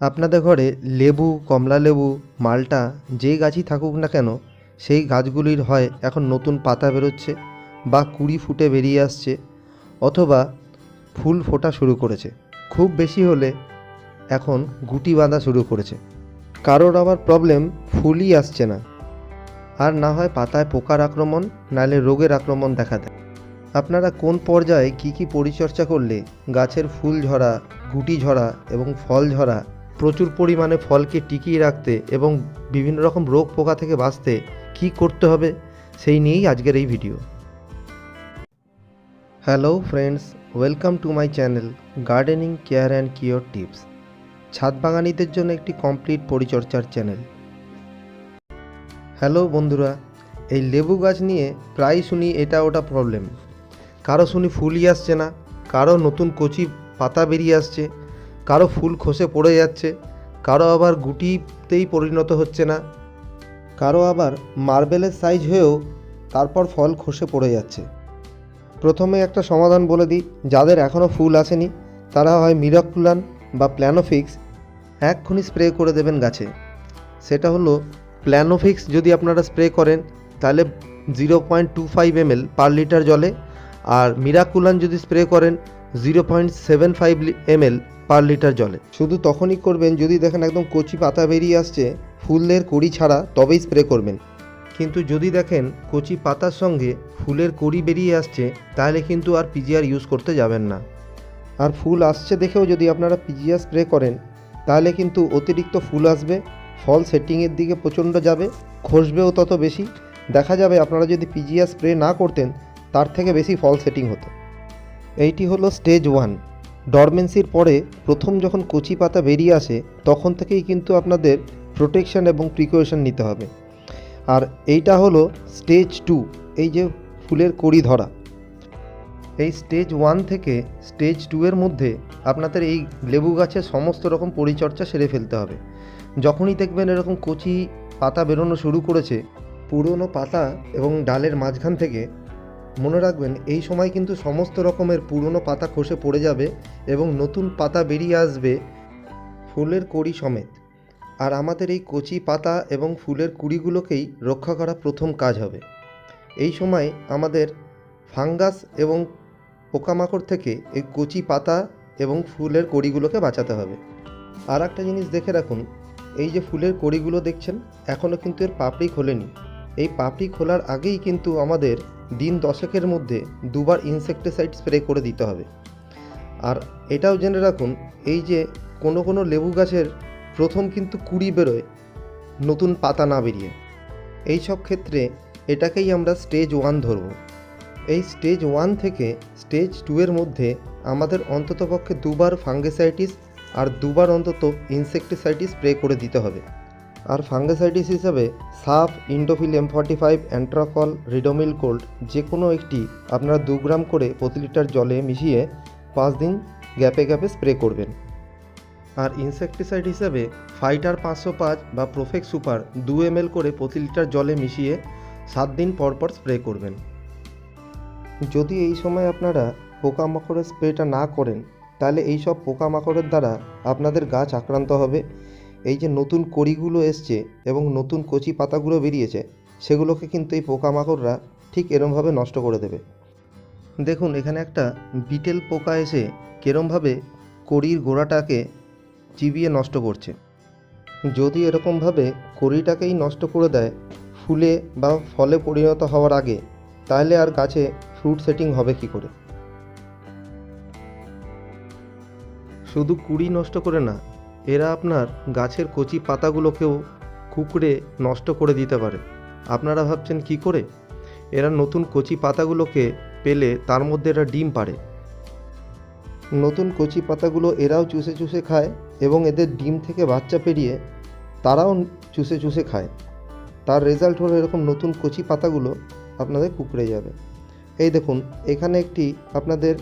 আপনাদের ঘরে লেবু, কমলা লেবু, মালটা যেই গাছই থাকুক না কেন, সেই গাছগুলির হয় এখন নতুন পাতা বেরোচ্ছে বা কুড়ি ফুটে বেরিয়ে আসছে অথবা ফুল ফোটা শুরু করেছে। খুব বেশি হলে এখন গুটি বাঁধা শুরু করেছে। কারোর আবার প্রবলেম ফুলই আসছে না। আর না হয় পাতায় পোকার আক্রমণ নাহলে রোগের আক্রমণ দেখা দেয়। আপনারা কোন পর্যায়ে কি কি পরিচর্যা করলে গাছের ফুল ঝরা, গুটি ঝরা এবং ফল ঝরা প্রচুর পরিমাণে ফলকে টিকিয়ে রাখতে এবং বিভিন্ন রকম রোগ পোকা থেকে বাঁচতে কি করতে হবে সেই নিয়েই আজকের এই video. Hello friends welcome to my channel gardening care and cure tips ছাদ বাগানিদের জন্য একটি কমপ্লিট পরিচর্যার চ্যানেল হ্যালো বন্ধুরা, এই লেবু গাছ নিয়ে প্রায় শুনি এটা ওটা প্রবলেম কারও শুনি ফুলই আসছে না, কারও নতুন কচি পাতা বেরিয়ে আসছে কারও ফুল খসে পড়ে যাচ্ছে, কারও আবার গুটিতেই পরিণত হচ্ছে না, কারও আবার মার্বেলের সাইজ হয়েও তারপর ফল খসে পড়ে যাচ্ছে। প্রথমে একটা সমাধান বলে দিই, যাদের এখনও ফুল আসেনি, তারা হয় মিরাকুলান বা প্ল্যানোফিক্স, এক্ষুনি স্প্রে করে দেবেন গাছে। সেটা হলো, প্ল্যানোফিক্স যদি আপনারা স্প্রে করেন, তাহলে zero point two five ML per litre জলে, আর মিরাকুলান যদি স্প্রে করেন, zero point seven five ML per litre জলে। শুধু তখনই করবেন যদি দেখেন একদম কচি পাতা বেরিয়ে আসছে, ফুলের কড়ি ছাড়া তবেই স্প্রে করবেন। কিন্তু যদি দেখেন কচি পাতার সঙ্গে ফুলের কড়ি বেরিয়ে আসছে, তাহলে কিন্তু আর পিজিআর ইউজ করতে যাবেন না। আর ফুল আসছে দেখেও যদি আপনারা পিজিআর স্প্রে করেন, তাহলে কিন্তু অতিরিক্ত ফুল আসবে, ফল সেটিংয়ের দিকে প্রচণ্ড যাবে, খসবেও তত বেশি। দেখা যাবে আপনারা যদি পিজিআর স্প্রে না করতেন, তার থেকে বেশি ফল সেটিং হতো। এইটি হলো স্টেজ ওয়ান ডরমেন্সির পরে প্রথম যখন কচি পাতা বেরিয়ে আসে, তখন থেকেই কিন্তু আপনাদের প্রোটেকশন এবং প্রিকশন নিতে হবে। আর এইটা হলো স্টেজ টু এই যে ফুলের কড়ি ধরা। এই স্টেজ ওয়ান থেকে স্টেজ টু এর মধ্যে আপনাদের এই লেবু গাছের সমস্ত রকম পরিচর্যা সেরে ফেলতে হবে। যখনই দেখবেন এরকম কচি পাতা বেরোনো শুরু করেছে, পুরনো পাতা এবং ডালের মাঝখান থেকে মনে রাখবেন, এই সময় কিন্তু সমস্ত রকমের পুরনো পাতা খসে পড়ে যাবে এবং নতুন পাতা বেরিয়ে আসবে ফুলের কড়ি সমেত। আর আমাদের এই কচি পাতা এবং ফুলের কুড়িগুলোকেই রক্ষা করা প্রথম কাজ হবে। এই সময় আমাদের ফাঙ্গাস এবং পোকামাকড় থেকে এই কচি পাতা এবং ফুলের কড়িগুলোকে বাঁচাতে হবে। আর একটা জিনিস দেখে রাখুন, এই যে ফুলের কড়িগুলো দেখছেন এখনও কিন্তু এর পাপড়ি খোলেনি। এই পাপড়ি খোলার আগেই কিন্তু আমাদের দিন দশেকের মধ্যে দুবার ইনসেকটিসাইড স্প্রে করে দিতে হবে। আর এটাও জেনে রাখুন, এই যে কোনো কোনো লেবু গাছের প্রথম কিন্তু কুড়ি বেরোয়, নতুন পাতা না বেরিয়ে। এই সব ক্ষেত্রে এটাকেই আমরা স্টেজ ওয়ান ধরব। এই স্টেজ ওয়ান থেকে স্টেজ টু এর মধ্যে আমাদের অন্ততপক্ষে দুবার ফাঙ্গেসাইটিস আর দুবার অন্তত ইনসেকটিসাইটিস স্প্রে করে দিতে হবে। আর ফাঙ্গেসাইটিস হিসাবে Saaf Indofil M forty five Antracol Ridomil gold যে কোনো একটি আপনারা দু গ্রাম করে প্রতি লিটার জলে মিশিয়ে পাঁচ দিন গ্যাপে গ্যাপে স্প্রে করবেন। আর ইনসেকটিসাইড হিসাবে ফাইটার পাঁচশো পাঁচ বা প্রোফেক্স সুপার দু এম করে প্রতি লিটার জলে মিশিয়ে সাত দিন পর পর স্প্রে করবেন। যদি এই সময় আপনারা পোকামাকড়ের স্প্রেটা না করেন, তাহলে এই সব পোকামাকড়ের দ্বারা আপনাদের গাছ আক্রান্ত হবে। এই যে নতুন কড়িগুলো এসছে এবং নতুন কচি পাতাগুলো বেরিয়েছে, সেগুলোকে কিন্তু এই পোকামাকড়রা ঠিক এরমভাবে নষ্ট করে দেবে। দেখুন, এখানে একটা বিটেল পোকা এসে কেরমভাবে কড়ির গোড়াটাকে চিবিয়ে নষ্ট করছে। যদি এরকমভাবে কড়িটাকেই নষ্ট করে দেয়, ফুলে বা ফলে পরিণত হওয়ার আগে, তাহলে আর গাছে ফ্রুট সেটিং হবে কি করে? শুধু কুড়ি নষ্ট করে না এরা আপনার গাছের কচি পাতাগুলোকেও কুকড়ে নষ্ট করে দিতে পারে। আপনারা ভাবছেন কি করে? এরা নতুন কচি পাতাগুলোকে পেলে তার মধ্যে এরা ডিম পাড়ে। নতুন কচি পাতাগুলো এরাও চুষে চুষে খায় এবং এদের ডিম থেকে বাচ্চা পেরিয়ে তারাও চুষে চুষে খায়। তার রেজাল্ট হলো এরকম নতুন কচি পাতাগুলো আপনাদের কুকড়ে যাবে। এই দেখুন, এখানে একটি আপনাদের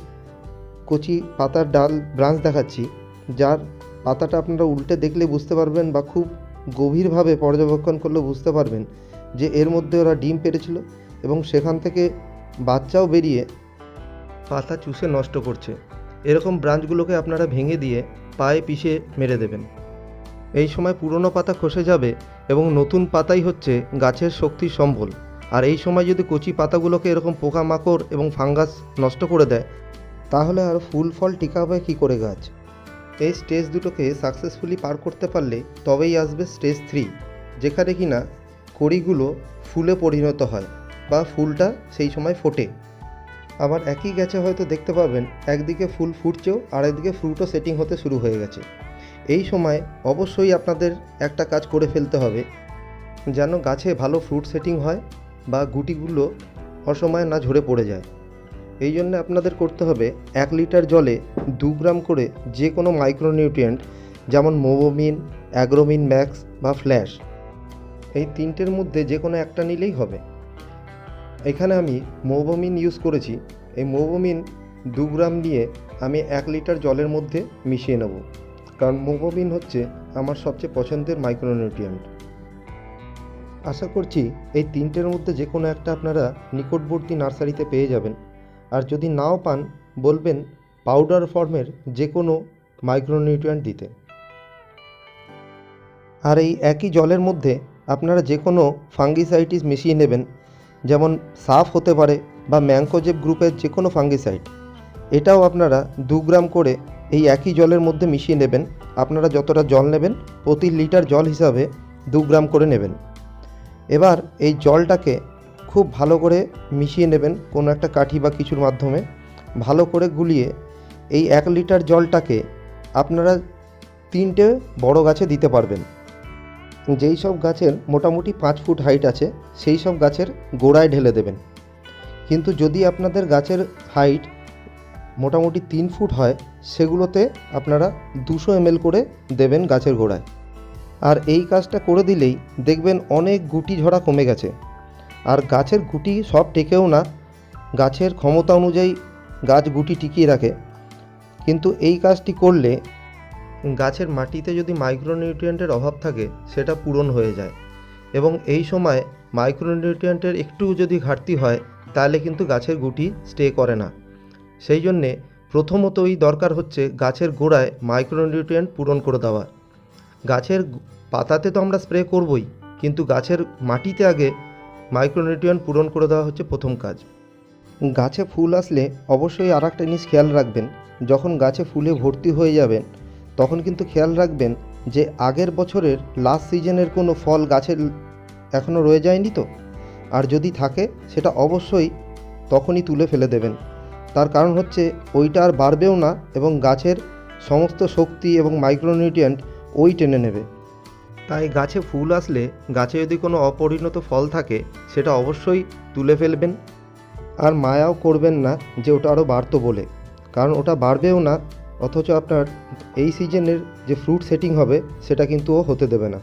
কচি পাতার ডাল ব্রাঞ্চ দেখাচ্ছি, যার পাতাটা আপনারা উল্টে দেখলে বুঝতে পারবেন বা খুব গভীরভাবে পর্যবেক্ষণ করলে বুঝতে পারবেন যে এর মধ্যে ওরা ডিম পেরেছিল এবং সেখান থেকে বাচ্চাও বেরিয়ে পাতা চুষে নষ্ট করছে। এরকম ব্রাঞ্চগুলোকে আপনারা ভেঙে দিয়ে পায়ে পিষে মেরে দেবেন। এই সময় পুরনো পাতা খসে যাবে এবং নতুন পাতাই হচ্ছে গাছের শক্তির সম্বল। আর এই সময় যদি কচি পাতাগুলোকে এরকম পোকামাকড় এবং ফাঙ্গাস নষ্ট করে দেয়, তাহলে আর ফুল ফল টিকাবে কী করে গাছ? এই স্টেজ দুটোকে সাকসেসফুলি পার করতে পারলে তবেই আসবে স্টেজ থ্রি যেখানে কিনা কড়িগুলো ফুলে পরিণত হয় বা ফুলটা সেই সময় ফোটে। আবার একই গাছে হয়তো দেখতে পাবেন একদিকে ফুল ফুটছেও আর একদিকে ফ্রুটও সেটিং হতে শুরু হয়ে গেছে। এই সময় অবশ্যই আপনাদের একটা কাজ করে ফেলতে হবে, যেন গাছে ভালো ফ্রুট সেটিং হয় বা গুটিগুলো অসময়ে না ঝরে পড়ে যায়। এই জন্য আপনাদের করতে হবে এক লিটার জলে দু গ্রাম করে যে কোনো মাইক্রোনিউট্রিয়েন্ট যেমন মোবোমিন অ্যাগ্রোমিন ম্যাক্স বা ফ্ল্যাশ। এই তিনটের মধ্যে যে কোনো একটা নিলেই হবে। এখানে আমি মোবোমিন ইউজ করেছি। এই মোবোমিন দু গ্রাম নিয়ে আমি এক লিটার জলের মধ্যে মিশিয়ে নেব। কারণ মোবোমিন হচ্ছে আমার সবচেয়ে পছন্দের মাইক্রোনিউট্রিয়েন্ট আশা করছি এই তিনটের মধ্যে যে কোনো একটা আপনারা নিকটবর্তী নার্সারিতে পেয়ে যাবেন। আর যদি নাও পান, বলবেন পাউডার ফর্মের যে কোনো মাইক্রোনিউট্রিয়েন্ট দিতে। আর এই একই জলের মধ্যে আপনারা যে কোনো ফাঙ্গিসাইটিস মিশিয়ে নেবেন, যেমন সাফ হতে পারে বা ম্যাঙ্কোজেব গ্রুপের যে কোনো ফাঙ্গিসাইড। এটাও আপনারা দু গ্রাম করে এই একই জলের মধ্যে মিশিয়ে নেবেন। আপনারা যতটা জল নেবেন, প্রতি লিটার জল হিসাবে দু গ্রাম করে নেবেন। এবার এই জলটাকে খুব ভালো করে মিশিয়ে নেবেন কোনো একটা কাঠি বা কিছুর মাধ্যমে। ভালো করে গুলিয়ে এই এক লিটার জলটাকে আপনারা তিনটে বড় গাছে দিতে পারবেন। যেই সব গাছের মোটামুটি পাঁচ ফুট হাইট আছে, সেই সব গাছের গোড়ায় ঢেলে দেবেন। কিন্তু যদি আপনাদের গাছের হাইট মোটামুটি তিন ফুট হয়, সেগুলোতে আপনারা দুশো এমএল করে দেবেন গাছের গোড়ায়। আর এই কাজটা করে দিলেই দেখবেন অনেক গুটি ঝরা কমে গেছে। আর গাছের গুটি সব টেকেও না। গাছের ক্ষমতা অনুযায়ী গাছ গুটি টিকিয়ে রাখে। কিন্তু এই কাজটি করলে গাছের মাটিতে যদি মাইক্রোনিউট্রিয়েন্টের অভাব থাকে, সেটা পূরণ হয়ে যায়। এবং এই সময় মাইক্রোনিউট্রিয়েন্টের একটু যদি ঘাটতি হয়, তাহলে কিন্তু গাছের গুটি স্টে করে না। সেই জন্যে প্রথমতই দরকার হচ্ছে গাছের গোড়ায় মাইক্রোনিউট্রিয়েন্ট পূরণ করে দেওয়া। গাছের পাতাতে তো আমরা স্প্রে করবই, কিন্তু গাছের মাটিতে আগে মাইক্রোনিউট্রিয়েন্ট পূরণ করে দেওয়া হচ্ছে প্রথম কাজ। গাছে ফুল আসলে অবশ্যই আর একটা জিনিস খেয়াল রাখবেন, যখন গাছে ফুলে ভর্তি হয়ে যাবেন, তখন কিন্তু খেয়াল রাখবেন যে আগের বছরের লাস্ট সিজনের কোনো ফল গাছের এখনও রয়ে যায়নি তো? আর যদি থাকে, সেটা অবশ্যই তখনই তুলে ফেলে দেবেন। তার কারণ হচ্ছে ওইটা আর বাড়বেও না এবং গাছের সমস্ত শক্তি এবং মাইক্রোনিউট্রিয়েন্ট ওই টেনে নেবে। তাই গাছে ফুল আসলে গাছে যদি কোনো অপরিণত ফল থাকে, সেটা অবশ্যই তুলে ফেলবেন। আর মায়াও করবেন না যে ওটা আরও বাড়তো বলে। কারণ ওটা বাড়বেও না, অথচ আপনার এই সিজনের যে ফ্রুট সেটিং হবে, সেটা কিন্তু ও হতে দেবে না।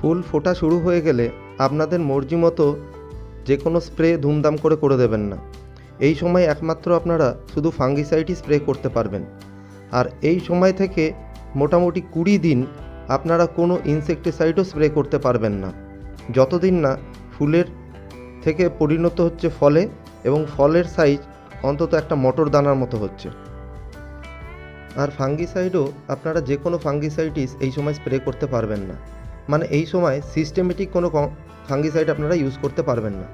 ফুল ফোটা শুরু হয়ে গেলে আপনাদের মর্জি মতো যে কোনো স্প্রে ধুমধাম করে করে দেবেন না। এই সময় একমাত্র আপনারা শুধু ফাঙ্গিসাইডই স্প্রে করতে পারবেন। আর এই সময় থেকে মোটামুটি কুড়ি দিন আপনারা কোনো ইনসেকটিসাইডও স্প্রে করতে পারবেন না। যতদিন না ফুলের থেকে পরিণত হচ্ছে ফলে এবং ফলের সাইজ অন্তত একটা মটর দানার মতো হচ্ছে। আর ফাঙ্গিসাইডও আপনারা যে কোনো ফাঙ্গিসাইটিস এই সময় স্প্রে করতে পারবেন না। মানে এই সময় সিস্টেমেটিক কোনো ফাঙ্গিসাইড আপনারা ইউজ করতে পারবেন না।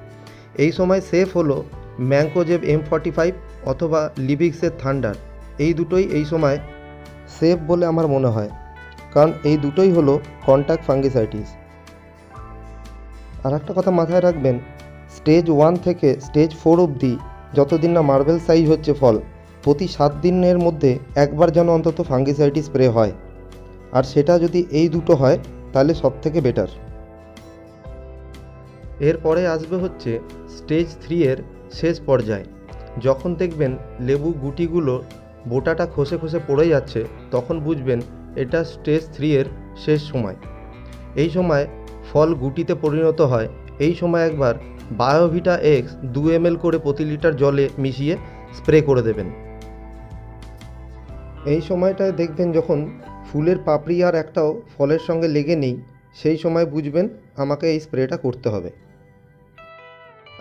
এই সময় সেফ হলো ম্যাঙ্কোজেব এম ফর্টি ফাইভ অথবা লিবিক্সের থান্ডার এই দুটোই এই সময় সেফ বলে আমার মনে হয়, কারণ এই দুটোই হলো কন্ট্যাক্ট ফাঙ্গিসাইটিস আর একটা কথা মাথায় রাখবেন স্টেজ ওয়ান থেকে স্টেজ ফোর অবধি যতদিন না মার্বেল সাইজ হচ্ছে ফল, প্রতি সাত দিনের মধ্যে একবার যেন অন্তত ফাঙ্গিসাইটিস স্প্রে হয়। আর সেটা যদি এই দুটো হয়, তাহলে সব থেকে বেটার এরপরে আসবে হচ্ছে স্টেজ থ্রি এর শেষ পর্যায়, যখন দেখবেন লেবু গুটিগুলো বোটাটা খসে খসে পড়ে যাচ্ছে, তখন বুঝবেন এটা স্টেজ থ্রি এর শেষ সময়। এই সময় ফল গুটিতে পরিণত হয়। এই সময় একবার বায়োভিটা এক্স দু এম করে প্রতি লিটার জলে মিশিয়ে স্প্রে করে দেবেন। এই সময়টায় দেখবেন যখন ফুলের পাপড়ি আর একটাও ফলের সঙ্গে লেগে নেই, সেই সময় বুঝবেন আমাকে এই স্প্রেটা করতে হবে।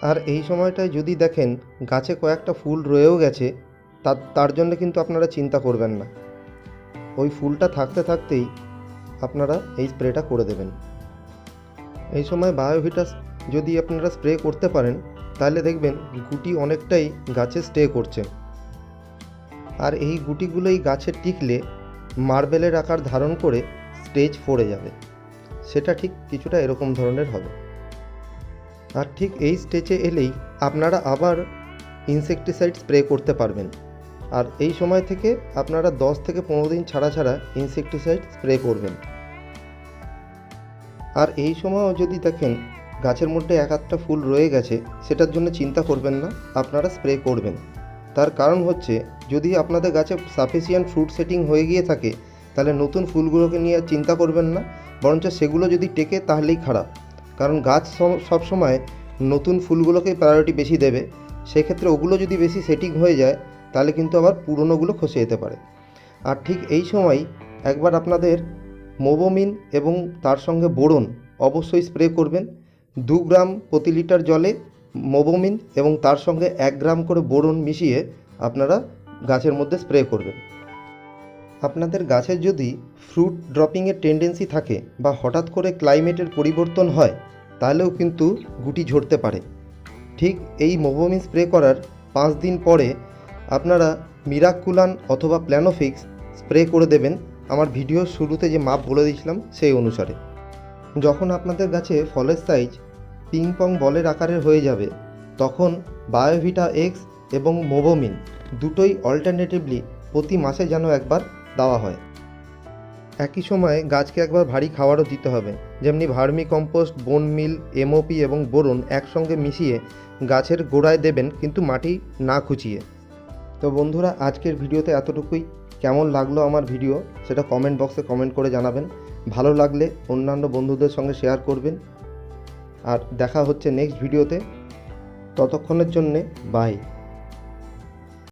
আর এই সময়টায় যদি দেখেন গাছে কয়েকটা ফুল রয়েও গেছে তার তার জন্য কিন্তু আপনারা চিন্তা করবেন না। ওই ফুলটা থাকতে থাকতেই আপনারা এই স্প্রেটা করে দেবেন। এই সময় বায়োভিটাস যদি আপনারা স্প্রে করতে পারেন, তাহলে দেখবেন গুটি অনেকটাই গাছে স্টে করছে। আর এই গুটিগুলোই গাছে টিকলে মার্বেলের আকার ধারণ করে স্টেজ ফোরে যাবে। সেটা ঠিক কিছুটা এরকম ধরনের হবে। আর ঠিক এই স্টেজে এলেই আপনারা আবার ইনসেকটিসাইড স্প্রে করতে পারবেন। আর এই সময় থেকে আপনারা 10 থেকে পনেরো দিন ছাড়া ছাড়া ইনসেকটিসাইড স্প্রে করবেন। আর এই সময়ও যদি দেখেন গাছের মধ্যে এক আধটা ফুল রয়ে গেছে, সেটার জন্য চিন্তা করবেন না, আপনারা স্প্রে করবেন। তার কারণ হচ্ছে, যদি আপনাদের গাছে সাফিসিয়েন্ট ফ্রুট সেটিং হয়ে গিয়ে থাকে, তাহলে নতুন ফুলগুলোকে নিয়ে আর চিন্তা করবেন না, বরঞ্চ সেগুলো যদি টেকে তাহলেই খারাপ। কারণ গাছ সব- সবসময় নতুন ফুলগুলোকে প্রায়োরিটি বেশি দেবে, সেক্ষেত্রে ওগুলো যদি বেশি সেটিং হয়ে যায় তাহলে কিন্তু আবার পুরনোগুলো খসে যেতে পারে। আর ঠিক এই সময় একবার আপনাদের মোবোমিন এবং তার সঙ্গে বোরন অবশ্যই স্প্রে করবেন। দু গ্রাম প্রতি লিটার জলে মোবোমিন এবং তার সঙ্গে এক গ্রাম করে বোরন মিশিয়ে আপনারা গাছের মধ্যে স্প্রে করবেন। আপনাদের গাছের যদি ফ্রুট ড্রপিংয়ের টেন্ডেন্সি থাকে বা হঠাৎ করে ক্লাইমেটের পরিবর্তন হয়, তাহলেও কিন্তু গুটি ঝরতে পারে। ঠিক এই মোবোমিন স্প্রে করার পাঁচ দিন পরে আপনারা মিরাকুলান অথবা প্ল্যানোফিক্স স্প্রে করে দেবেন। আমার ভিডিওর শুরুতে যে মাপ বলে দিয়েছিলাম, সেই অনুসারে। যখন আপনাদের গাছে ফলের সাইজ পিং পং বলের আকারের হয়ে যাবে, তখন বায়োভিটা এক্স এবং মোবোমিন দুটোই অল্টারনেটিভলি প্রতি মাসে যেন একবার দেওয়া হয়। একই সময়ে গাছকে একবার ভারী খাবারও দিতে হবে। যেমনি ভার্মি কম্পোস্ট, বোন মিল, এমওপি এবং বোরন একসঙ্গে মিশিয়ে গাছের গোড়ায় দেবেন, কিন্তু মাটি না খুঁচিয়ে। তো বন্ধুরা, আজকের ভিডিওতে এতটুকুই। কেমন লাগল আমার ভিডিও, সেটা কমেন্ট বক্সে কমেন্ট করে জানাবেন। ভালো লাগলে অন্যান্য বন্ধুদের সঙ্গে শেয়ার করবেন। আর দেখা হচ্ছে নেক্সট ভিডিওতে। ততক্ষণের জন্যে বাই